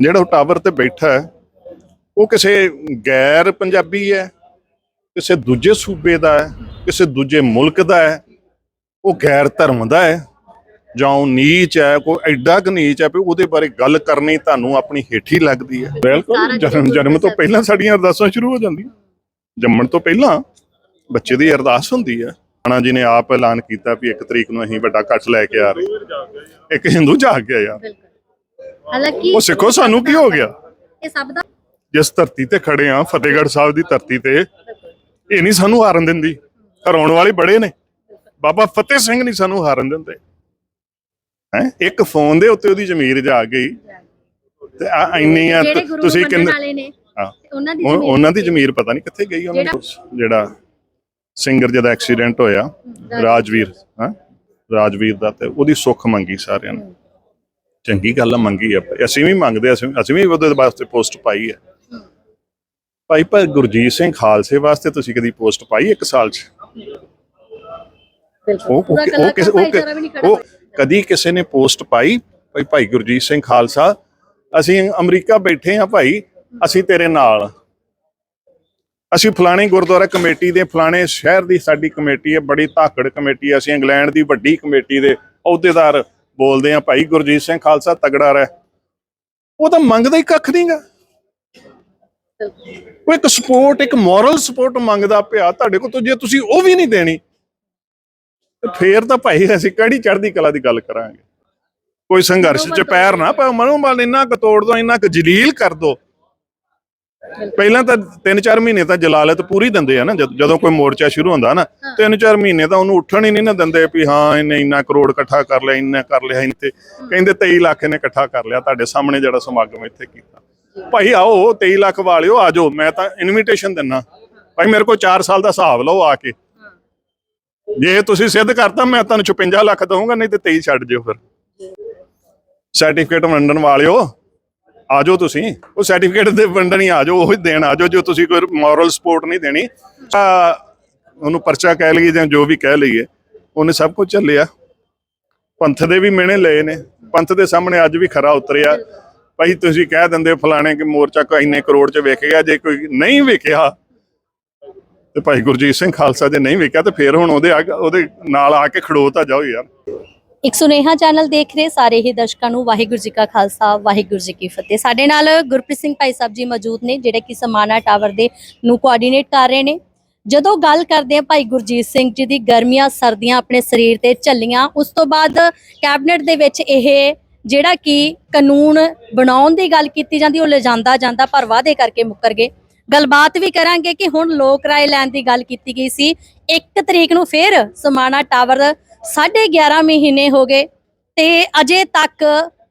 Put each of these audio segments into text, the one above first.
ਜਿਹੜਾ ਉਹ ਟਾਵਰ ਤੇ ਬੈਠਾ ਹੈ ਉਹ ਕਿਸੇ ਗੈਰ ਪੰਜਾਬੀ ਹੈ ਕਿਸੇ ਦੂਜੇ ਸੂਬੇ ਦਾ ਹੈ ਕਿਸੇ ਦੂਜੇ ਮੁਲਕ ਦਾ ਹੈ ਉਹ ਗੈਰ ਧਰਮ ਦਾ ਹੈ ਜਾਂ ਉਹ ਨੀਚ ਹੈ ਕੋਈ ਐਡਾ ਕੁ ਨੀਚ ਹੈ ਵੀ ਉਹਦੇ ਬਾਰੇ ਗੱਲ ਕਰਨੀ ਤੁਹਾਨੂੰ ਆਪਣੀ ਹੇਠੀ ਲੱਗਦੀ ਹੈ। ਬਿਲਕੁਲ ਜਨਮ ਜਨਮ ਤੋਂ ਪਹਿਲਾਂ ਸਾਡੀਆਂ ਅਰਦਾਸਾਂ ਸ਼ੁਰੂ ਹੋ ਜਾਂਦੀਆਂ। ਜੰਮਣ ਤੋਂ ਪਹਿਲਾਂ ਬੱਚੇ ਦੀ ਅਰਦਾਸ ਹੁੰਦੀ ਹੈ। ਰਾਣਾ ਜੀ ਨੇ ਆਪ ਐਲਾਨ ਕੀਤਾ ਵੀ ਇੱਕ ਤਰੀਕ ਨੂੰ ਅਸੀਂ ਵੱਡਾ ਇਕੱਠ ਲੈ ਕੇ ਆ ਰਹੇ। ਇੱਕ ਹਿੰਦੂ ਜਾਗ ਗਿਆ ਯਾਰ। ਹਾਲਾਂਕਿ ਉਹ ਸਿੱਖੋ ਸਾਨੂੰ ਕੀ ਹੋ ਗਿਆ? ਇਹ ਸਭ ਦਾ ਜਿਸ ਧਰਤੀ ਤੇ ਖੜੇ ਆ ਫਤਿਹਗੜ੍ਹ ਸਾਹਿਬ ਦੀ ਧਰਤੀ ਤੇ ਇਹ ਨਹੀਂ ਸਾਨੂੰ ਹਾਰਨ ਦਿੰਦੀ। ਹਰਾਉਣ ਵਾਲੇ ਬੜੇ ਨੇ। ਬਾਬਾ ਫਤਿਹ ਸਿੰਘ ਨਹੀਂ ਸਾਨੂੰ ਹਾਰਨ ਦਿੰਦੇ। ਹੈ? ਇੱਕ ਫੋਨ ਦੇ ਉੱਤੇ ਉਹਦੀ ਜ਼ਮੀਰ ਜਾ ਗਈ। ਤੇ ਆ ਇੰਨੀਆਂ ਜਿਹੜੇ ਗੁਰੂ ਤੁਸੀਂ ਨੂੰ ਮੰਨਣ ਕਿੰਨੇ ਵਾਲੇ ਨੇ ਹਾਂ। ਉਹਨਾਂ ਦੀ ਜ਼ਮੀਨ ਉਹਨਾਂ ਦੀ ਜ਼ਮੀਰ ਪਤਾ ਨਹੀਂ ਕਿੱਥੇ ਗਈ ਉਹਨਾਂ ਦੀ ਜਿਹੜਾ ਸਿੰਗਰ ਜਿਹਦਾ ਐਕਸੀਡੈਂਟ ਹੋਇਆ ਰਾਜਵੀਰ ਹਾਂ? ਰਾਜਵੀਰ ਦਾ ਤੇ ਉਹਦੀ ਸੁੱਖ ਮੰਗੀ ਸਾਰਿਆਂ ਨੇ। ਚੰਗੀ ਗੱਲ ਆ ਮੰਗੀ ਆ। ਅਸੀਂ ਵੀ ਮੰਗਦੇ ਅਸੀਂ ਅਸੀਂ ਵੀ ਉਹਦੇ ਵਾਸਤੇ ਪੋਸਟ ਪਾਈ ਹੈ ਭਾਈ ਭਾਈ ਗੁਰਜੀਤ ਸਿੰਘ ਖਾਲਸੇ ਵਾਸਤੇ ਤੁਸੀਂ ਕਦੀ ਪੋਸਟ ਪਾਈ ਇੱਕ ਸਾਲ 'ਚ? ਕਿਸੇ ਉਹ ਕਦੀ ਕਿਸੇ ਨੇ ਪੋਸਟ ਪਾਈ? ਭਾਈ ਭਾਈ ਗੁਰਜੀਤ ਸਿੰਘ ਖਾਲਸਾ ਅਸੀਂ ਅਮਰੀਕਾ ਬੈਠੇ ਆ ਭਾਈ ਅਸੀਂ ਤੇਰੇ ਨਾਲ। ਅਸੀਂ ਫਲਾਣੇ ਗੁਰਦੁਆਰਾ ਕਮੇਟੀ ਦੇ ਫਲਾਣੇ ਸ਼ਹਿਰ ਦੀ ਸਾਡੀ ਕਮੇਟੀ ਹੈ ਬੜੀ ਧਾਕੜ ਕਮੇਟੀ ਹੈ ਅਸੀਂ ਇੰਗਲੈਂਡ ਦੀ ਵੱਡੀ ਕਮੇਟੀ ਦੇ ਅਹੁਦੇਦਾਰ। ਬੋਲਦੇ ਆ ਭਾਈ ਗੁਰਜੀਤ ਸਿੰਘ ਖਾਲਸਾ ਤਗੜਾ ਰਹਿ। ਉਹ ਤਾਂ ਮੰਗਦਾ ਹੀ ਕੱਖ ਨਹੀਂਗਾ ਉਹ ਇੱਕ ਸਪੋਰਟ ਇੱਕ ਮੋਰਲ ਸਪੋਰਟ ਮੰਗਦਾ ਪਿਆ ਤੁਹਾਡੇ ਕੋਲ ਤੋਂ ਜੇ ਤੁਸੀਂ ਉਹ ਵੀ ਨਹੀਂ ਦੇਣੀ ਤੇ ਫੇਰ ਤਾਂ ਭਾਈ ਅਸੀਂ ਕਿਹੜੀ ਚੜ੍ਹਦੀ ਕਲਾ ਦੀ ਗੱਲ ਕਰਾਂਗੇ। ਕੋਈ ਸੰਘਰਸ਼ ਚ ਪੈਰ ਨਾ ਪਾਓ ਮਨੋਬਲ ਇੰਨਾ ਕੁ ਤੋੜ ਦੋ ਇੰਨਾ ਕੁ ਜਲੀਲ ਕਰ ਦੋ। ਪਹਿਲਾਂ ਤਾਂ 3-4 ਮਹੀਨੇ ਤਾਂ ਜਲਾਲਤ ਪੂਰੀ ਦਿੰਦੇ ਆ ਨਾ ਜਦ- ਜਦੋਂ ਕੋਈ ਮੋਰਚਾ ਸ਼ੁਰੂ ਹੁੰਦਾ ਨਾ 3-4 ਮਹੀਨੇ ਤਾਂ ਉਹਨੂੰ ਉੱਠਣ ਹੀ ਨਹੀਂ ਨਾ ਦਿੰਦੇ ਵੀ ਹਾਂ ਇਹਨੇ ਇੰਨਾ ਕਰੋੜ ਇਕੱਠਾ ਕਰ ਲਿਆ ਇੰਨਾ ਕਰ ਲਿਆ ਇੰਤੇ ਕਹਿੰਦੇ 23 ਲੱਖ ਇਹਨੇ ਇਕੱਠਾ ਕਰ ਲਿਆ ਤੁਹਾਡੇ ਸਾਹਮਣੇ ਜਿਹੜਾ ਸਮਾਗਮ ਇੱਥੇ ਕੀਤਾ। ਭਾਈ ਆਓ 23 ਲੱਖ ਵਾਲਿਓ ਆ ਜਾਓ ਮੈਂ ਤਾਂ ਇਨਵੀਟੇਸ਼ਨ ਦਿੰਨਾ। ਭਾਈ ਮੇਰੇ ਕੋਲ 4 ਸਾਲ ਦਾ ਹਿਸਾਬ ਲਓ ਆ ਕੇ। ਜੇ ਤੁਸੀਂ ਸਿੱਧ ਕਰਤਾ ਮੈਂ ਤੁਹਾਨੂੰ 56 ਲੱਖ ਦਊਂਗਾ ਨਹੀਂ ਤੇ 23 ਛੱਡ ਜਿਓ ਫਿਰ। ਸਰਟੀਫਿਕੇਟ ਵੰਡਣ ਵਾਲਿਓ ਆ ਜਾਓ ਤੁਸੀਂ। ਉਹ ਸਰਟੀਫਿਕੇਟ ਦੇ ਵੰਡਣ ਹੀ ਆ ਜਾਓ ਉਹ ਹੀ ਦੇਣ ਆ ਜਾਓ ਜੋ ਤੁਸੀਂ ਕੋਈ ਮੋਰਲ ਸਪੋਰਟ ਨਹੀਂ ਦੇਣੀ। ਉਹਨੂੰ ਪਰਚਾ ਕਹਿ ਲਈਏ ਜਾਂ ਜੋ ਵੀ ਕਹਿ ਲਈਏ, ਉਹਨੇ ਸਭ ਕੁਝ ਚੱਲਿਆ ਪੰਥ ਦੇ ਵੀ ਮਿਹਣੇ ਲਏ ਨੇ। ਪੰਥ ਦੇ ਸਾਹਮਣੇ ਅੱਜ ਵੀ ਖਰਾ ਉਤਰਿਆ। ਭਾਈ ਤੁਸੀਂ ਕਹਿ ਦਿੰਦੇ ਹੋ ਫਲਾਣੇ ਕਿ ਮੋਰਚਾ ਕੋਈ ਇੰਨੇ ਕਰੋੜ ਚ ਵਿਕ ਗਿਆ ਜੇ ਕੋਈ ਨਹੀਂ ਵਿਕਿਆ ਤੇ ਭਾਈ ਗੁਰਜੀਤ ਸਿੰਘ ਖਾਲਸਾ ਜੇ ਨਹੀਂ ਵਿਕਿਆ ਤੇ ਫੇਰ ਹੁਣ ਉਹਦੇ ਅੱਗ- ਉਹਦੇ ਨਾਲ ਆ ਕੇ ਖੜੋਤਾ ਜਾਓ ਯਾਰ। ਇੱਕ ਸੁਨੇਹਾ ਚੈਨਲ ਦੇਖ ਰਹੇ ਸਾਰੇ ਹੀ ਦਰਸ਼ਕਾਂ ਨੂੰ ਵਾਹਿਗੁਰੂ ਜੀ ਕਾ ਖਾਲਸਾ, ਵਾਹਿਗੁਰੂ ਜੀ ਕੀ ਫਤਿਹ। ਸਾਡੇ ਨਾਲ ਗੁਰਪ੍ਰੀਤ ਸਿੰਘ ਭਾਈ ਸਾਹਿਬ ਜੀ ਮੌਜੂਦ ਨੇ, ਜਿਹੜੇ ਕਿ ਸਮਾਨਾ ਟਾਵਰ ਦੇ ਨੂੰ ਕੋਆਰਡੀਨੇਟ ਕਰ ਰਹੇ ਨੇ। ਜਦੋਂ ਗੱਲ ਕਰਦੇ ਆ ਭਾਈ ਗੁਰਜੀਤ ਸਿੰਘ ਜੀ ਦੀ, ਗਰਮੀਆਂ, ਸਰਦੀਆਂ ਆਪਣੇ ਸਰੀਰ ਤੇ ਝੱਲੀਆਂ, ਉਸ ਤੋਂ ਬਾਅਦ ਕੈਬਨਿਟ ਦੇ ਵਿੱਚ ਇਹ ਜਿਹੜਾ ਕਿ ਕਾਨੂੰਨ ਬਣਾਉਣ ਦੀ ਗੱਲ ਕੀਤੀ ਜਾਂਦੀ, ਉਹ ਲਿਜਾਂਦਾ ਜਾਂਦਾ, ਪਰ ਵਾਅਦੇ ਕਰਕੇ ਮੁੱਕਰ ਗਏ। ਗੱਲਬਾਤ ਵੀ ਕਰਾਂਗੇ ਕਿ ਹੁਣ ਲੋਕ ਰਾਏ ਲੈਣ ਦੀ ਗੱਲ ਕੀਤੀ ਗਈ ਸੀ। 1 ਤਰੀਕ ਨੂੰ ਫੇਰ ਸਮਾਣਾ ਟਾਵਰ 11.5 ਮਹੀਨੇ ਹੋ ਗਏ ਤੇ ਅਜੇ ਤੱਕ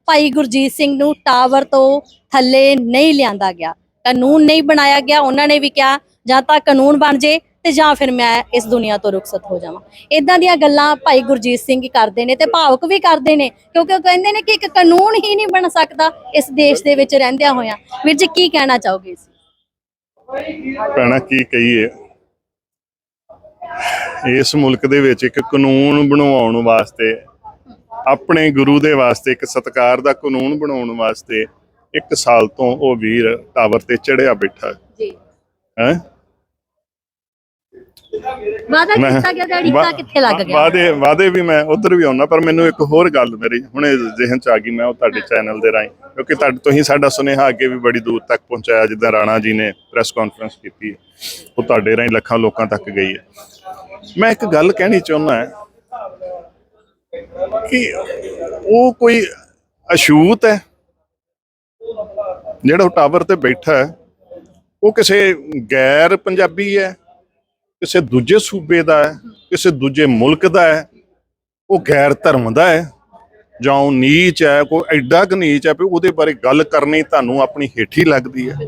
ਭਾਈ ਗੁਰਜੀਤ ਸਿੰਘ ਨੂੰ ਟਾਵਰ ਤੋਂ ਥੱਲੇ ਨਹੀਂ ਲਿਆਂਦਾ ਗਿਆ। ਕਾਨੂੰਨ ਨਹੀਂ ਬਣਾਇਆ ਗਿਆ, ਉਹਨਾਂ ਨੇ ਵੀ ਕਿਹਾ, ਜਾਂ ਤਾਂ ਕਾਨੂੰਨ ਬਣ ਜੇ ਤੇ ਜਾਂ ਫਿਰ ਮੈਂ ਇਸ ਦੁਨੀਆ ਤੋਂ ਰੁਖਸਤ ਹੋ ਜਾਵਾਂ। ਇਦਾਂ ਦੀਆਂ ਗੱਲਾਂ ਭਾਈ ਗੁਰਜੀਤ ਸਿੰਘ ਕਰਦੇ ਨੇ ਤੇ ਭਾਵਕ ਵੀ ਕਰਦੇ ਨੇ, ਕਿਉਂਕਿ ਉਹ ਕਹਿੰਦੇ ਨੇ ਕਿ ਇੱਕ ਕਾਨੂੰਨ ਹੀ ਨਹੀਂ ਬਣ ਸਕਦਾ ਇਸ ਦੇਸ਼ ਦੇ ਵਿੱਚ ਰਹਿੰਦਿਆਂ ਹੋਇਆਂ। ਵੀਰ ਜੀ, ਕੀ ਕਹਿਣਾ ਚਾਹੋਗੇ ਇਸ ਭੈਣਾ, ਕੀ ਕਹੀਏ? ਇਸ ਮੁਲਕ ਦੇ ਵਿੱਚ ਇੱਕ ਕਾਨੂੰਨ ਬਣਾਉਣ ਵਾਸਤੇ ਆਪਣੇ ਗੁਰੂ ਦੇ ਵਾਸਤੇ ਇੱਕ ਸਤਕਾਰ ਦਾ ਕਾਨੂੰਨ ਬਣਾਉਣ ਵਾਸਤੇ ਇੱਕ ਸਾਲ ਤੋਂ ਉਹ ਵੀਰ ਟਾਵਰ ਤੇ ਚੜਿਆ ਬੈਠਾ। ਜੀ। ਹੈ? ਵਾਦਾ ਕੀਤਾ ਗਿਆ ਤੇ ਅੜਿੱਕਾ ਕਿੱਥੇ ਲੱਗ ਗਿਆ। ਵਾਦੇ ਵਾਦੇ ਵੀ ਮੈਂ ਉਧਰ ਵੀ ਆਉਣਾ ਪਰ ਮੈਨੂੰ ਇੱਕ ਹੋਰ ਗੱਲ ਮੇਰੀ ਹੁਣੇ ਜ਼ਿਹਨ ਚ ਆ ਗਈ ਮੈਂ ਉਹ ਤੁਹਾਡੇ ਚੈਨਲ ਦੇ ਰਾਹੀਂ। ਕਿਉਂਕਿ ਤੁਹਾਡੇ ਤੁਸੀਂ ਸਾਡਾ ਸੁਨੇਹਾ ਅੱਗੇ ਵੀ ਬੜੀ ਦੂਰ ਤੱਕ ਪਹੁੰਚਾਇਆ ਜਿੱਦਾਂ ਰਾਣਾ ਜੀ ਨੇ ਪ੍ਰੈਸ ਕਾਨਫਰੰਸ ਕੀਤੀ ਹੈ। ਉਹ ਤੁਹਾਡੇ ਰਾਹੀਂ ਲੱਖਾਂ ਲੋਕਾਂ ਤੱਕ ਗਈ ਹੈ। ਮੈਂ ਇੱਕ ਗੱਲ ਕਹਿਣੀ ਚਾਹੁੰਦਾ ਹਾਂ ਕਿ ਉਹ ਕੋਈ ਅਛੂਤ ਹੈ? ਜਿਹੜਾ ਉਹ ਟਾਵਰ ਤੇ ਬੈਠਾ ਹੈ ਉਹ ਕਿਸੇ ਗੈਰ ਪੰਜਾਬੀ ਹੈ? ਕਿਸੇ ਦੂਜੇ ਸੂਬੇ ਦਾ ਹੈ, ਕਿਸੇ ਦੂਜੇ ਮੁਲਕ ਦਾ ਹੈ, ਉਹ ਗੈਰ ਧਰਮ ਦਾ ਹੈ, ਜਾਂ ਉਹ ਨੀਚ ਹੈ, ਕੋਈ ਐਡਾ ਕੁ ਨੀਚ ਹੈ ਵੀ ਉਹਦੇ ਬਾਰੇ ਗੱਲ ਕਰਨੀ ਤੁਹਾਨੂੰ ਆਪਣੀ ਹੇਠੀ ਲੱਗਦੀ ਹੈ।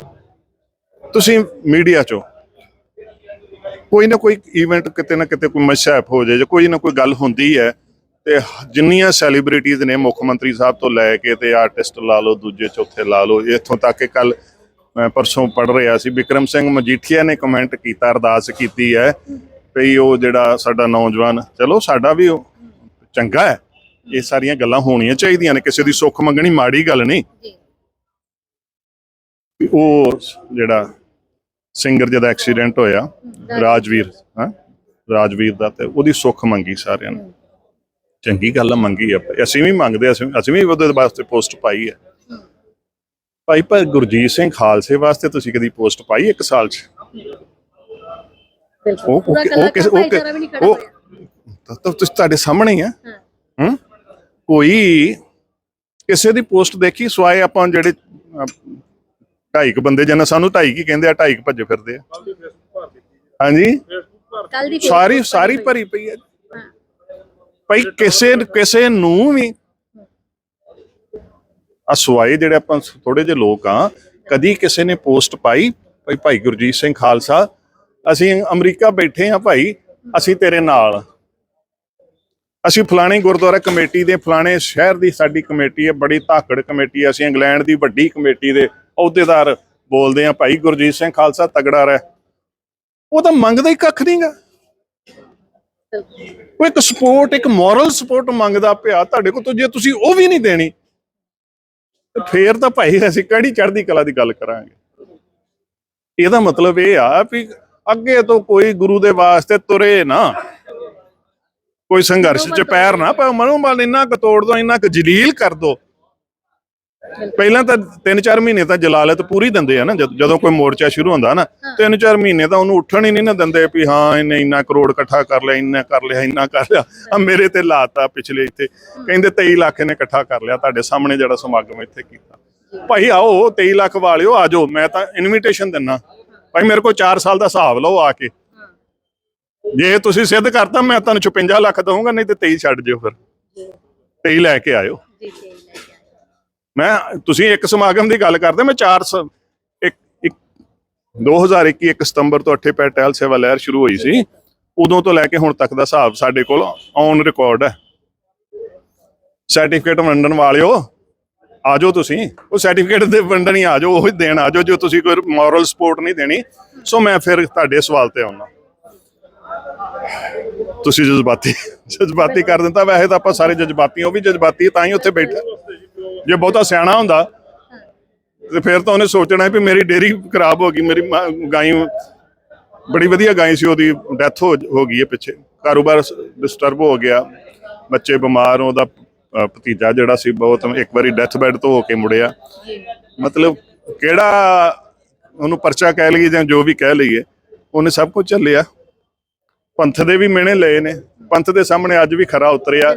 ਤੁਸੀਂ ਮੀਡੀਆ 'ਚੋਂ ਕੋਈ ਨਾ ਕੋਈ ਇਵੈਂਟ ਕਿਤੇ ਨਾ ਕਿਤੇ ਕੋਈ ਮਸ਼ਾਇਪ ਹੋ ਜਾਏ, ਜਾਂ ਕੋਈ ਨਾ ਕੋਈ ਗੱਲ ਹੁੰਦੀ ਹੈ, ਤੇ ਜਿੰਨੀਆਂ ਸੈਲੀਬ੍ਰਿਟੀਜ਼ ਨੇ ਮੁੱਖ ਮੰਤਰੀ ਸਾਹਿਬ ਤੋਂ ਲੈ ਕੇ ਤੇ ਆਰਟਿਸਟ ਲਾ ਲਓ, ਦੂਜੇ, ਚੌਥੇ ਲਾ ਲਓ, ਇੱਥੋਂ ਤੱਕ ਕਿ ਕੱਲ ਮੈਂ ਪਰਸੋਂ ਪੜ ਰਿਹਾ ਸੀ। ਵਿਕਰਮ ਸਿੰਘ ਮਜੀਠੀਆ ਨੇ ਕਮੈਂਟ ਕੀਤਾ ਅਰਦਾਸ ਕੀਤੀ ਹੈ ਵੀ ਉਹ ਜਿਹੜਾ ਸਾਡਾ ਨੌਜਵਾਨ ਚਲੋ ਸਾਡਾ ਵੀ ਉਹ ਚੰਗਾ ਹੈ। ਇਹ ਸਾਰੀਆਂ ਗੱਲਾਂ ਹੋਣੀਆਂ ਚਾਹੀਦੀਆਂ ਨੇ ਕਿਸੇ ਦੀ ਸੁੱਖ ਮੰਗਣੀ ਮਾੜੀ ਗੱਲ ਨਹੀਂ। ਉਹ ਜਿਹੜਾ ਸਿੰਗਰ ਜਿਹਦਾ ਐਕਸੀਡੈਂਟ ਹੋਇਆ ਰਾਜਵੀਰ। ਹਾਂ? ਰਾਜਵੀਰ ਦਾ ਤੇ ਉਹਦੀ ਸੁੱਖ ਮੰਗੀ ਸਾਰਿਆਂ ਨੇ। ਚੰਗੀ ਗੱਲ ਮੰਗੀ ਆ। ਅਸੀਂ ਵੀ ਮੰਗਦੇ ਅਸੀਂ ਅਸੀਂ ਵੀ ਉਹਦੇ ਵਾਸਤੇ ਪੋਸਟ ਪਾਈ ਹੈ। ਭਾਈ ਪਰ ਗੁਰਜੀਤ ਸਿੰਘ ਖਾਲਸੇ ਵਾਸਤੇ ਤੁਸੀਂ ਕਦੀ ਪੋਸਟ ਪਾਈ ਇੱਕ ਸਾਲ 'ਚ? ਬਿਲਕੁਲ। ਉਹ ਪੂਰਾ ਉਹ ਕਲਾਕਾਰ ਕਿਸ ਉਹ ਭਾਈਚਾਰਾ ਵੀ ਨਹੀਂ ਖੜਾ ਉਹ ਹੋਇਆ। ਤਾਂ- ਤਾਂ ਤੁਸੀਂ ਤੁਹਾਡੇ ਸਾਹਮਣੇ ਹੀ ਆ। ਹਾਂ। ਕੋਈ ਕਿਸੇ ਦੀ ਪੋਸਟ ਦੇਖੀ? ਸਵਾਏ ਆਪਾਂ ਜਿਹੜੇ ਢਾਈ ਕੁ ਬੰਦੇ ਜਨ ਸਾਨੂੰ ਢਾਈ ਕੀ ਕਹਿੰਦੇ ਆ ਢਾਈ ਕੁ ਭੱਜੇ ਫਿਰਦੇ ਆ। ਹਾਂਜੀ? ਸਾਰੀ ਸਾਰੀ। ਭਰੀ ਪਈ ਹਾਂ। ਭਾਈ ਕਿਸੇ ਕਿਸੇ ਨੂੰ ਵੀ ਆ ਜਿਹੜੇ ਆਪਾਂ ਥੋੜੇ ਜਿਹੇ ਲੋਕ ਆ, ਕਦੀ ਕਿਸੇ ਨੇ ਪੋਸਟ ਪਾਈ, ਭਾਈ ਭਾਈ ਗੁਰਜੀਤ ਸਿੰਘ ਖਾਲਸਾ, ਅਸੀਂ ਅਮਰੀਕਾ ਬੈਠੇ ਆ ਭਾਈ, ਅਸੀਂ ਤੇਰੇ ਨਾਲ। ਅਸੀਂ ਫਲਾਣੇ ਗੁਰਦੁਆਰਾ ਕਮੇਟੀ ਦੇ, ਫਲਾਣੇ ਸ਼ਹਿਰ ਦੀ ਸਾਡੀ ਕਮੇਟੀ ਹੈ, ਬੜੀ ਧਾਕੜ ਕਮੇਟੀ ਹੈ, ਅਸੀਂ ਇੰਗਲੈਂਡ ਦੀ ਵੱਡੀ ਕਮੇਟੀ ਦੇ ਅਹੁਦੇਦਾਰ ਬੋਲਦੇ ਆ ਭਾਈ ਗੁਰਜੀਤ ਸਿੰਘ ਖਾਲਸਾ, ਤਗੜਾ ਰਹਿ। ਉਹ ਤਾਂ ਮੰਗਦਾ ਹੀ ਕੱਖ ਨਹੀਂਗਾ ਉਹ ਇੱਕ ਸਪੋਰਟ ਇੱਕ ਮੋਰਲ ਸਪੋਰਟ ਮੰਗਦਾ ਪਿਆ, ਤੁਹਾਡੇ ਕੋਲ ਤੋਂ ਜੇ ਤੁਸੀਂ ਉਹ ਵੀ ਨਹੀਂ ਦੇਣੀ ਫੇਰ ਤਾਂ ਭਾਈ ਅਸੀਂ ਕਿਹੜੀ ਚੜ੍ਹਦੀ ਕਲਾ ਦੀ ਗੱਲ ਕਰਾਂਗੇ? ਇਹਦਾ ਮਤਲਬ ਇਹ ਆ ਵੀ ਅੱਗੇ ਤੋਂ ਕੋਈ ਗੁਰੂ ਦੇ ਵਾਸਤੇ ਤੁਰੇ ਨਾ ਕੋਈ ਸੰਘਰਸ਼ ਚ ਪੈਰ ਨਾ ਪਾਓ ਮਨੋਬਲ ਇੰਨਾ ਕੁ ਤੋੜ ਦੋ ਇੰਨਾ ਕੁ ਜਲੀਲ ਕਰ ਦੋ ਪਹਿਲਾਂ ਤਾਂ 3-4 ਮਹੀਨੇ ਤਾਂ ਜਲਾਲਤ ਪੂਰੀ ਦਿੰਦੇ ਆ ਨਾ ਜਦ- ਜਦੋਂ ਕੋਈ ਮੋਰਚਾ ਸ਼ੁਰੂ ਹੁੰਦਾ ਨਾ 3-4 ਮਹੀਨੇ ਤਾਂ ਉਹਨੂੰ ਉੱਠਣ ਹੀ ਨਹੀਂ ਨਾ ਦਿੰਦੇ ਵੀ ਹਾਂ ਇਹਨੇ ਇੰਨਾ ਕਰੋੜ ਇਕੱਠਾ ਕਰ ਲਿਆ ਇੰਨਾ ਕਰ ਲਿਆ ਇੰਨਾ ਕਰ ਲਿਆ। ਆ ਮੇਰੇ ਤੇ ਲਾਤਾ ਪਿਛਲੇ ਇੱਥੇ। ਕਹਿੰਦੇ 23 ਲੱਖ ਇਹਨੇ ਇਕੱਠਾ ਕਰ ਲਿਆ ਤੁਹਾਡੇ ਸਾਹਮਣੇ ਜਿਹੜਾ ਸਮਾਗਮ ਇੱਥੇ ਕੀਤਾ। ਭਾਈ ਆਓ 23 ਲੱਖ ਵਾਲਿਓ ਆਜੋ ਮੈਂ ਤਾਂ ਇਨਵੀਟੇਸ਼ਨ ਦਿੰਨਾ। ਭਾਈ ਮੇਰੇ ਕੋਲ 4 ਸਾਲ ਦਾ ਹਿਸਾਬ ਲਓ ਆ ਕੇ। ਜੇ ਤੁਸੀਂ ਸਿੱਧ ਕਰਤਾ ਮੈਂ ਤੁਹਾਨੂੰ 56 ਲੱਖ ਦਊਂਗਾ ਨਹੀਂ ਤੇ 23 ਛੱਡ ਜਿਓ ਫਿਰ। 23 ਲੈ ਕੇ ਆਇਓ। ਜੀ ਜੀ। ਮੈਂ ਤੁਸੀਂ ਇੱਕ ਸਮਾਗਮ ਦੀ ਗੱਲ ਕਰਦੇ ਮੈਂ 4 ਸ- ਇੱਕ ਇੱਕ 2021 ਇੱਕ ਸਤੰਬਰ ਤੋਂ ਅੱਠੇ ਪੈਰ ਸੇਵਾ ਲਹਿਰ ਸ਼ੁਰੂ ਹੋਈ ਸੀ। ਉਦੋਂ ਤੋਂ ਲੈ ਕੇ ਹੁਣ ਤੱਕ ਦਾ ਹਿਸਾਬ ਸਾਡੇ ਕੋਲ ਔਨ ਰਿਕਾਰਡ ਹੈ। ਸਰਟੀਫਿਕੇਟ ਵੰਡਣ ਵਾਲਿਓ ਆਜੋ ਤੁਸੀਂ। ਉਹ ਸਰਟੀਫਿਕੇਟ ਦੇ ਵੰਡਣ ਹੀ ਆਜੋ ਉਹ ਹੀ ਦੇਣ ਆਜੋ ਜੋ ਤੁਸੀਂ ਕੋਈ ਮੋਰਲ ਸਪੋਰਟ ਨਹੀਂ ਦੇਣੀ ਸੋ ਮੈਂ ਫਿਰ ਤੁਹਾਡੇ ਸਵਾਲ ਤੇ ਆਉਣਾ ਤੁਸੀਂ ਜਜ਼ਬਾਤੀ ਜਜ਼ਬਾਤੀ ਕਰ ਦਿੰਦਾ ਵੈਸੇ ਤਾਂ ਆਪਾਂ ਸਾਰੇ ਜਜ਼ਬਾਤੀ ਹਾਂ, ਉਹ ਵੀ ਜਜ਼ਬਾਤੀ ਤਾਂ ਹੀ ਉੱਥੇ ਬੈਠੇ। ਜੇ ਬਹੁਤਾ ਸਿਆਣਾ ਹੁੰਦਾ ਤੇ ਫਿਰ ਤਾਂ ਉਹਨੇ ਸੋਚਣਾ ਵੀ ਮੇਰੀ ਡੇਰੀ ਖਰਾਬ ਹੋ ਗਈ ਮੇਰੀ ਗਾਈ ਬੜੀ ਵਧੀਆ ਗਾਈ ਸੀ ਉਹਦੀ ਡੈਥ ਹੋ ਗਈ ਹੈ ਪਿੱਛੇ। ਕਾਰੋਬਾਰ ਡਿਸਟਰਬ ਹੋ ਗਿਆ। ਬੱਚੇ ਬਿਮਾਰ ਉਹਦਾ ਭਤੀਜਾ ਜਿਹੜਾ ਸੀ ਬਹੁਤ ਇੱਕ ਵਾਰੀ ਡੈਥ ਬੈੱਡ ਤੋਂ ਹੋ ਕੇ ਮੁੜਿਆ। ਮਤਲਬ ਕਿਹੜਾ ਉਹਨੂੰ ਪਰਚਾ ਕਹਿ ਲਈਏ ਜਾਂ ਜੋ ਵੀ ਕਹਿ ਲਈਏ ਉਹਨੇ ਸਭ ਕੁਝ ਝੱਲਿਆ। ਪੰਥ ਦੇ ਵੀ ਮਿਹਣੇ ਲਏ ਨੇ। ਪੰਥ ਦੇ ਸਾਹਮਣੇ ਅੱਜ ਵੀ ਖਰਾ ਉਤਰਿਆ।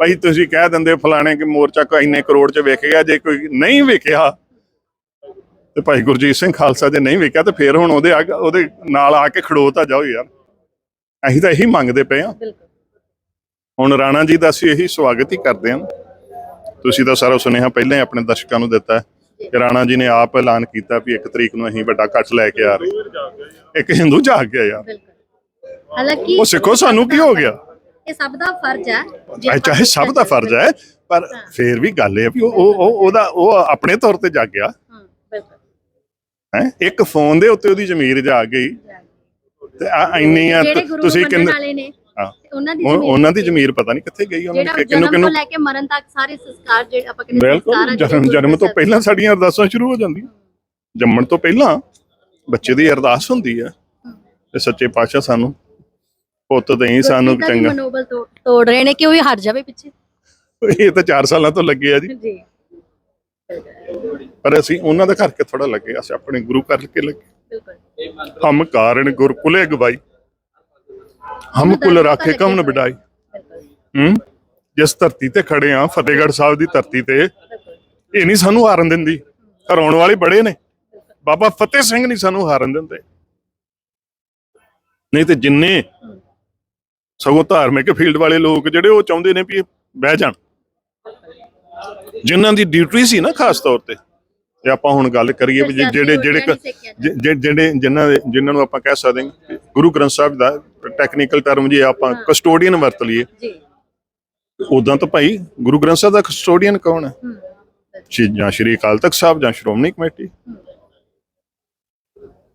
ਭਾਈ ਤੁਸੀਂ ਕਹਿ ਦਿੰਦੇ ਫਲਾਣੇ ਕਿ ਮੋਰਚਾ ਕੋ ਇੰਨੇ ਕਰੋੜ ਚ ਵੇਖ ਗਿਆ ਜੇ ਕੋਈ ਨਹੀਂ ਵੇਖਿਆ ਤੇ ਭਾਈ ਗੁਰਜੀਤ ਸਿੰਘ ਖਾਲਸਾ ਜੇ ਨਹੀਂ ਵੇਖਿਆ ਤੇ ਫੇਰ ਹੁਣ ਉਹਦੇ ਉਹਦੇ ਨਾਲ ਆ ਕੇ ਖੜੋ ਤਾਂ ਜਾਓ ਯਾਰ। ਅਸੀਂ ਤਾਂ ਇਹੀ ਮੰਗਦੇ ਪਏ ਆ ਹੁਣ ਰਾਣਾ ਜੀ ਦਾ ਅਸੀਂ ਇਹੀ ਸਵਾਗਤ ਹੀ ਕਰਦੇ ਹਾਂ। ਤੁਸੀਂ ਤਾਂ ਸਾਰਾ ਸੁਨੇਹਾ ਪਹਿਲਾਂ ਹੀ ਆਪਣੇ ਦਰਸ਼ਕਾਂ ਨੂੰ ਦਿੱਤਾ ਹੈ ਕਿ ਰਾਣਾ ਜੀ ਨੇ ਆਪ ਐਲਾਨ ਕੀਤਾ ਵੀ ਇੱਕ ਤਰੀਕ ਨੂੰ ਅਸੀਂ ਵੱਡਾ ਇਕੱਠ ਲੈ ਕੇ ਆ ਰਹੇ ਇੱਕ ਹਿੰਦੂ ਜਾਗ ਗਿਆ ਯਾਰ। ਬਿਲਕੁਲ। ਹਾਲਾਂਕਿ ਉਹ ਸਿੱਖੋ ਸਾਨੂੰ ਕੀ ਹੋ ਗਿਆ? ਇਹ ਸਭ ਦਾ ਫਰਜ਼ ਹੈ। ਚਾਹੇ ਸਭ ਦਾ ਫਰਜ਼ ਹੈ ਪਰ ਫੇਰ ਵੀ ਗੱਲ ਇਹ ਆ ਵੀ ਉਹ ਉਹ- ਉਹ ਉਹਦਾ ਉਹ ਆਪਣੇ ਤੌਰ ਤੇ ਜਾਗ ਗਿਆ ਹਾਂ ਬਿਲਕੁਲ। ਹੈ ਇੱਕ ਫੋਨ ਦੇ ਉੱਤੇ ਉਹਦੀ ਜ਼ਮੀਰ ਜਾਗ ਗਈ। ਤੇ ਆ ਇੰਨੀ ਆ ਤੁਸੀਂ ਕਿੰਨੇ ਉਹਨਾਂ ਦੀ ਜ਼ਮੀਰ ਉਹਨਾਂ ਦੀ ਜ਼ਮੀਰ ਪਤਾ ਨਹੀਂ ਕਿੱਥੇ ਗਈ ਉਹਨਾਂ ਨੇ ਕਿੰਨੂੰ ਕਿੰਨੂੰ ਲੈ ਕੇ ਮਰਨ ਤੱਕ ਸਾਰੇ ਸੰਸਕਾਰ ਜਿਹੜੇ ਆਪਾਂ ਕਹਿੰਦੇ ਬਿਲਕੁਲ ਜਨਮ ਜਨਮ ਤੋਂ ਪਹਿਲਾਂ ਸਾਡੀਆਂ ਅਰਦਾਸਾਂ ਸ਼ੁਰੂ ਹੋ ਜਾਂਦੀਆਂ। ਜੰਮਣ ਤੋਂ ਪਹਿਲਾਂ ਬੱਚੇ ਦੀ ਅਰਦਾਸ ਹੁੰਦੀ ਹੈ। ਤੇ ਸੱਚੇ ਪਾਤਸ਼ਾਹ ਸਾਨੂੰ ਪੁੱਤ ਦੇਈ ਸਾਨੂੰ ਦਾ ਵੀ ਚੰਗਾ। ਮਨੋਬਲ ਤੋੜ ਤੋੜ ਰਹੇ ਨੇ ਕਿ ਉਹ ਵੀ ਹਟ ਜਾਵੇ ਪਿੱਛੇ। ਇਹ ਤਾਂ 4 ਸਾਲਾਂ ਤੋਂ ਲੱਗੇ ਆ ਜੀ। ਜੀ। ਪਰ ਅਸੀਂ ਉਹਨਾਂ ਦਾ ਕਰਕੇ ਥੋੜਾ ਲੱਗੇ ਅਸੀਂ ਆਪਣੇ ਗੁਰੂ ਕਰਕੇ ਲੱਗੇ। ਬਿਲਕੁਲ। ਹਮ ਕਾਰਨ ਗੁਰਕੁਲੇ ਗਵਾਈ। ਹਮ ਕੁਲ ਰਾਖੇ ਕਮ ਨ ਬਿਡਾਈ ਬਿਲਕੁਲ। ਹੂੰ ਜਿਸ ਧਰਤੀ ਤੇ ਖੜੇ ਆ ਫਤਿਹਗੜ੍ਹ ਸਾਹਿਬ ਦੀ ਧਰਤੀ ਤੇ ਇਹ ਨਹੀਂ ਸਾਨੂੰ ਹਾਰਨ ਦਿੰਦੀ। ਹਰਾਉਣ ਵਾਲੇ ਬੜੇ ਨੇ। ਬਾਬਾ ਫਤਿਹ ਸਿੰਘ ਨਹੀਂ ਸਾਨੂੰ ਹਾਰਨ ਦਿੰਦੇ। ਨਹੀਂ ਤੇ ਜਿੰਨੇ ਸਗੋਂ ਧਾਰਮਿਕ ਫੀਲਡ ਵਾਲੇ ਲੋਕ ਜਿਹੜੇ ਉਹ ਚਾਹੁੰਦੇ ਨੇ ਵੀ ਬਹਿ ਜਾਣ। ਜਿਨ੍ਹਾਂ ਦੀ ਡਿਊਟੀ ਸੀ ਨਾ ਖਾਸ ਤੌਰ ਤੇ। ਤੇ ਆਪਾਂ ਹੁਣ ਗੱਲ ਕਰੀਏ ਵੀ ਜਿਹੜੇ ਜਿਹੜੇ ਜਿਹੜੇ ਜਿਨ੍ਹਾਂ ਦੇ ਜਿਨ੍ਹਾਂ ਨੂੰ ਆਪਾਂ ਕਹਿ ਸਕਦੇ ਹਾਂ ਗੁਰੂ ਗ੍ਰੰਥ ਸਾਹਿਬ ਦਾ ਟੈਕਨੀਕਲ ਟਰਮ ਜੇ ਆਪਾਂ ਕਸਟੋਡੀਅਨ ਵਰਤ ਲਈਏ। ਜੀ। ਉਦਾਂ ਤਾਂ ਭਾਈ ਗੁਰੂ ਗ੍ਰੰਥ ਸਾਹਿਬ ਦਾ ਕਸਟੋਡੀਅਨ ਕੌਣ ਹੈ? ਜਾਂ ਸ਼੍ਰੀ ਅਕਾਲ ਤਖਤ ਸਾਹਿਬ ਜਾਂ ਸ਼੍ਰੋਮਣੀ ਕਮੇਟੀ?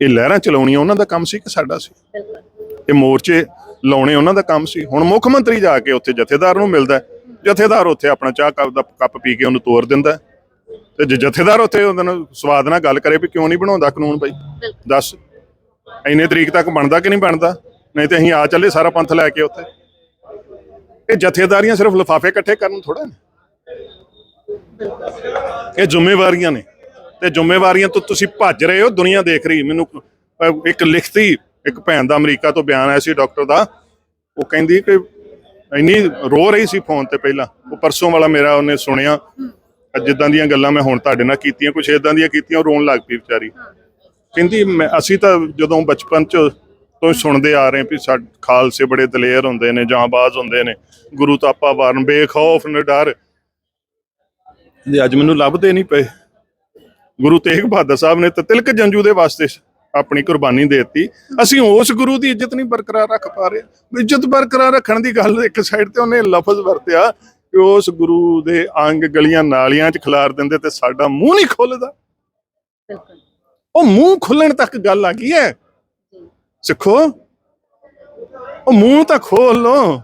ਇਹ ਲਹਿਰਾਂ ਚਲਾਉਣੀਆਂ ਉਹਨਾਂ ਦਾ ਕੰਮ ਸੀ ਕਿ ਸਾਡਾ ਸੀ? ਇਹ ਮੋਰਚੇ ਲਾਉਣੇ ਉਹਨਾਂ ਦਾ ਕੰਮ ਸੀ। ਹੁਣ ਮੁੱਖ ਮੰਤਰੀ ਜਾ ਕੇ ਉੱਥੇ ਜਥੇਦਾਰ ਨੂੰ ਮਿਲਦਾ। ਜਥੇਦਾਰ ਉੱਥੇ ਆਪਣਾ ਚਾਹ ਕੱਪ ਦਾ ਕੱਪ ਪੀ ਕੇ ਉਹਨੂੰ ਤੋਰ ਦਿੰਦਾ। ਤੇ ਜੇ ਜਥੇਦਾਰ ਉੱਥੇ ਉਹਨਾਂ ਨਾਲ ਸਵਾਦ ਨਾਲ ਗੱਲ ਕਰੇ ਵੀ ਕਿਉਂ ਨਹੀਂ ਬਣਾਉਂਦਾ ਕਾਨੂੰਨ ਭਾਈ ਦੱਸ। ਇੰਨੇ ਤਰੀਕ ਤੱਕ ਬਣਦਾ ਕਿ ਨਹੀਂ ਬਣਦਾ? ਨਹੀਂ ਤੇ ਅਸੀਂ ਆ ਚੱਲੇ ਸਾਰਾ ਪੰਥ ਲੈ ਕੇ ਉੱਥੇ। ਇਹ ਜਥੇਦਾਰੀਆਂ ਸਿਰਫ ਲਿਫਾਫੇ ਇਕੱਠੇ ਕਰਨ ਥੋੜਾ ਨੇ। ਇਹ ਜ਼ਿੰਮੇਵਾਰੀਆਂ ਨੇ। ਤੇ ਜ਼ਿੰਮੇਵਾਰੀਆਂ ਤੋਂ ਤੁਸੀਂ ਭੱਜ ਰਹੇ ਹੋ। ਦੁਨੀਆ ਦੇਖ ਰਹੀ ਮੈਨੂੰ ਇੱਕ ਲਿਖਤੀ ਇੱਕ ਭੈਣ ਦਾ ਅਮਰੀਕਾ ਤੋਂ ਬਿਆਨ ਆਇਆ ਸੀ ਡਾਕਟਰ ਦਾ ਉਹ ਕਹਿੰਦੀ ਕਿ ਇੰਨੀ ਰੋ ਰਹੀ ਸੀ ਫੋਨ ਤੇ ਪਹਿਲਾਂ ਉਹ ਪਰਸੋਂ ਵਾਲਾ ਮੇਰਾ ਉਹਨੇ ਸੁਣਿਆ ਜਿੱਦਾਂ ਦੀਆਂ ਗੱਲਾਂ ਮੈਂ ਹੁਣ ਤੁਹਾਡੇ ਨਾਲ ਕੀਤੀਆਂ ਕੁਛ ਇਦਾਂ ਦੀਆਂ ਕੀਤੀਆਂ ਉਹ ਰੋਣ ਲੱਗ ਪਈ ਵਿਚਾਰੀ। ਕਹਿੰਦੀ ਮੈਂ ਅਸੀਂ ਤਾਂ ਜਦੋਂ ਬਚਪਨ ਚ ਤੋਂ ਸੁਣਦੇ ਆ ਰਹੇ ਵੀ ਸਾਡੇ ਖਾਲਸੇ ਬੜੇ ਦਲੇਰ ਹੁੰਦੇ ਨੇ ਜਾਂਬਾਜ਼ ਹੁੰਦੇ ਨੇ ਗੁਰੂ ਤਾਪਾ ਵਾਰਨ ਬੇਖੌਫ ਨਿਡਰ। ਜੇ ਅੱਜ ਮੈਨੂੰ ਲੱਭਦੇ ਨਹੀਂ ਪਏ। ਗੁਰੂ ਤੇਗ ਬਹਾਦਰ ਸਾਹਿਬ ਨੇ ਤਾਂ ਤਿਲਕ ਜੰਜੂ ਦੇ ਵਾਸਤੇ ਆਪਣੀ ਕੁਰਬਾਨੀ ਦੇ ਦਿੱਤੀ। ਅਸੀਂ ਉਸ ਗੁਰੂ ਦੀ ਇੱਜ਼ਤ ਨਹੀਂ ਬਰਕਰਾਰ ਰੱਖ ਪਾ ਰਹੇ। ਇੱਜ਼ਤ ਬਰਕਰਾਰ ਰੱਖਣ ਦੀ ਗੱਲ ਇੱਕ ਸਾਈਡ ਤੇ ਉਹਨੇ ਲਫ਼ਜ਼ ਵਰਤਿਆ ਕਿ ਉਸ ਗੁਰੂ ਦੇ ਅੰਗ ਗਲੀਆਂ ਨਾਲੀਆਂ 'ਚ ਖਿਲਾਰ ਦਿੰਦੇ ਤੇ ਸਾਡਾ ਮੂੰਹ ਨਹੀਂ ਖੁੱਲਦਾ। ਬਿਲਕੁਲ। ਉਹ ਮੂੰਹ ਖੁੱਲਣ ਤੱਕ ਗੱਲ ਆ ਗਈ ਹੈ। ਸਿੱਖੋ ਉਹ ਮੂੰਹ ਤਾਂ ਖੋਲ। ਲੋ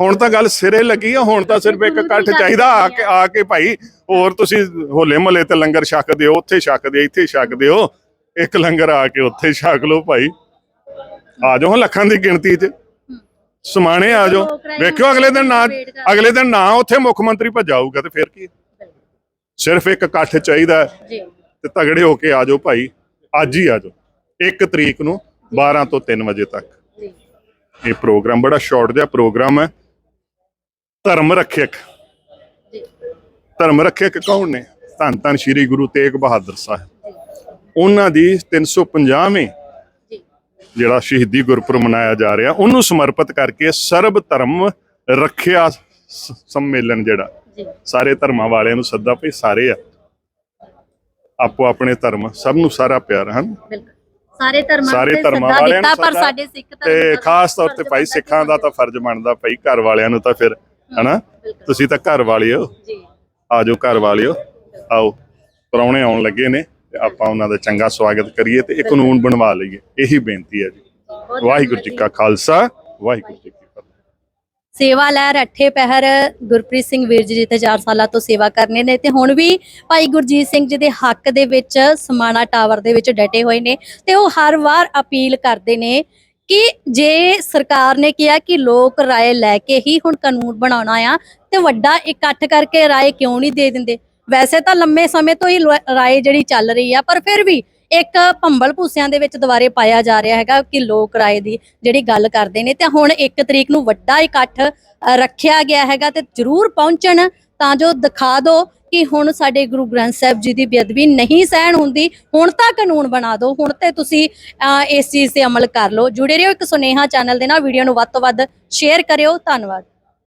ਹੁਣ ਤਾਂ ਗੱਲ ਸਿਰੇ ਲੱਗੀ ਆ ਹੁਣ ਤਾਂ ਸਿਰਫ ਇੱਕ ਇਕੱਠ ਚਾਹੀਦਾ ਆ ਕੇ ਆ ਕੇ ਭਾਈ ਹੋਰ ਤੁਸੀਂ ਹੋਲੇ ਮਹੱਲੇ ਤੇ ਲੰਗਰ ਛਕਦੇ ਹੋ ਉੱਥੇ ਛਕਦੇ ਇੱਥੇ ਛਕਦੇ ਹੋ ਇੱਕ ਲੰਗਰ ਆ ਕੇ ਉੱਥੇ ਛਕ ਲਓ ਭਾਈ। ਆ ਜਾਓ ਲੱਖਾਂ ਦੀ ਗਿਣਤੀ 'ਚ। ਸਮਾਣੇ ਆ ਜਾਓ। ਵੇਖਿਓ ਅਗਲੇ ਦਿਨ ਨਾ ਅਗਲੇ ਦਿਨ ਨਾ ਉੱਥੇ ਮੁੱਖ ਮੰਤਰੀ ਭਜਾਊਗਾ ਤੇ ਫਿਰ ਕੀ? ਸਿਰਫ ਇੱਕ ਇਕੱਠ ਚਾਹੀਦਾ ਜੀ। ਤੇ ਤਗੜੇ ਹੋ ਕੇ ਆ ਜਾਓ ਭਾਈ। ਅੱਜ ਹੀ ਆ ਜਾਓ। 1 ਤਰੀਕ ਨੂੰ 12 ਤੋਂ 3 ਵਜੇ ਤੱਕ। ਜੀ। ਇਹ ਪ੍ਰੋਗਰਾਮ ਬੜਾ ਸ਼ਾਰਟ ਜਿਹਾ ਪ੍ਰੋਗਰਾਮ ਹੈ। ਧਰਮ ਰੱਖਿਅਕ। ਜੀ। ਧਰਮ ਰੱਖਿਅਕ ਕੌਣ ਨੇ? ਧੰਨ ਧੰਨ ਸ੍ਰੀ ਗੁਰੂ ਤੇਗ ਬਹਾਦਰ ਸਾਹਿਬ। ਉਹਨਾਂ ਦੀ 350ਵੀਂ ਜੀ। ਜਿਹੜਾ ਸ਼ਹੀਦੀ ਗੁਰਪੁਰਬ ਮਨਾਇਆ ਜਾ ਰਿਹਾ ਉਹਨੂੰ ਸਮਰਪਿਤ ਕਰਕੇ ਸਰਬ ਧਰਮ ਰੱਖਿਆ ਸੰਮੇਲਨ ਜਿਹੜਾ ਸਾਰੇ ਧਰਮਾਂ ਵਾਲਿਆਂ ਨੂੰ ਸੱਦਾ ਭਈ ਸਾਰੇ ਆ। ਆਪੋ ਆਪਣੇ ਧਰਮ ਸਭ ਨੂੰ ਸਾਰਾ ਪਿਆਰ ਹਨ? ਸਾਰੇ ਧਰਮਾਂ ਸਾਰੇ ਧਰਮਾਂ ਸੱਦਾ ਵਾਲਿਆਂ ਨੂੰ ਦਿੱਤਾ, ਪਰ ਸਾਡੇ ਸਿੱਖ ਧਰਮ ਤੇ ਖਾਸ ਤੌਰ ਤੇ ਭਾਈ ਸਿੱਖਾਂ ਦਾ ਤਾਂ ਫਰਜ਼ ਬਣਦਾ ਭਾਈ ਘਰ ਵਾਲਿਆਂ ਨੂੰ ਤਾਂ ਫਿਰ ਹਨਾ। ਤੁਸੀਂ ਤਾਂ ਘਰ ਵਾਲੇ ਹੋ। ਜੀ। ਆਜੋ ਘਰ ਵਾਲਿਓ। ਆਓ। ਪ੍ਰਾਹੁਣੇ ਆਉਣ ਲੱਗੇ ਨੇ। ਤੇ ਆਪਾਂ ਉਹਨਾਂ ਦਾ ਚੰਗਾ ਸਵਾਗਤ ਕਰੀਏ ਤੇ ਇਹ ਕਾਨੂੰਨ ਬਣਵਾ ਲਈਏ। ਇਹੀ ਬੇਨਤੀ ਹੈ ਜੀ। ਵਾਹਿਗੁਰੂ ਜੀ ਕਾ ਖਾਲਸਾ ਵਾਹਿਗੁਰੂ ਜੀ ਕੀ ਫਤਿਹ। ਸੇਵਾ ਲਹਿਰ ਅੱਠੇ ਪਹਿਰ ਗੁਰਪ੍ਰੀਤ ਸਿੰਘ ਵੀਰ ਜੀ ਜਿੱਥੇ 4 ਸਾਲਾਂ ਤੋਂ ਸੇਵਾ ਕਰਨੇ ਨੇ ਤੇ ਹੁਣ ਵੀ ਭਾਈ ਗੁਰਜੀਤ ਸਿੰਘ ਜੀ ਦੇ ਹੱਕ ਦੇ ਵਿੱਚ ਸਮਾਣਾ ਟਾਵਰ ਦੇ ਵਿੱਚ ਡਟੇ ਹੋਏ ਨੇ ਤੇ ਉਹ ਹਰ ਵਾਰ ਅਪੀਲ ਕਰਦੇ ਨੇ ਕਿ ਜੇ ਸਰਕਾਰ ਨੇ ਕਿਹਾ ਕਿ ਲੋਕ ਰਾਏ ਲੈ ਕੇ ਹੀ ਹੁਣ ਕਾਨੂੰਨ ਬਣਾਉਣਾ ਆ ਤੇ ਵੱਡਾ ਇਕੱਠ ਕਰਕੇ ਰਾਏ ਕਿਉਂ ਨਹੀਂ ਦੇ ਦਿੰਦੇ? ਵੈਸੇ ਤਾਂ ਲੰਮੇ ਸਮੇਂ ਤੋਂ ਹੀ ਰਾਏ ਜਿਹੜੀ ਚੱਲ ਰਹੀ ਆ ਪਰ ਫਿਰ ਵੀ ਇੱਕ ਭੰਬਲ ਭੂਸਿਆਂ ਦੇ ਵਿੱਚ ਦੁਬਾਰੇ ਪਾਇਆ ਜਾ ਰਿਹਾ ਹੈਗਾ ਕਿ ਲੋਕ ਰਾਏ ਦੀ ਜਿਹੜੀ ਗੱਲ ਕਰਦੇ ਨੇ ਤੇ ਹੁਣ 1 ਤਰੀਕ ਨੂੰ ਵੱਡਾ ਇਕੱਠ ਰੱਖਿਆ ਗਿਆ ਹੈਗਾ ਤੇ ਜਰੂਰ ਪਹੁੰਚਣ ਤਾਂ ਜੋ ਦਿਖਾ ਦਿਓ ਕਿ ਹੁਣ ਸਾਡੇ ਗੁਰੂ ਗ੍ਰੰਥ ਸਾਹਿਬ ਜੀ ਦੀ ਬੇਅਦਬੀ ਨਹੀਂ ਸਹਿਣ ਹੁੰਦੀ ਹੁਣ ਤਾਂ ਕਾਨੂੰਨ ਬਣਾ ਦਿਓ ਹੁਣ ਤੇ ਤੁਸੀਂ ਅ, ਇਸ ਚੀਜ਼ ਤੇ ਅਮਲ ਕਰ ਲਓ। ਜੁੜੇ ਰਹੋ ਇੱਕ ਸੁਨੇਹਾ ਚੈਨਲ ਦੇ ਨਾਲ ਵੀਡੀਓ ਨੂੰ ਵੱਧ ਤੋਂ ਵੱਧ ਸ਼ੇਅਰ ਕਰਿਓ। ਧੰਨਵਾਦ।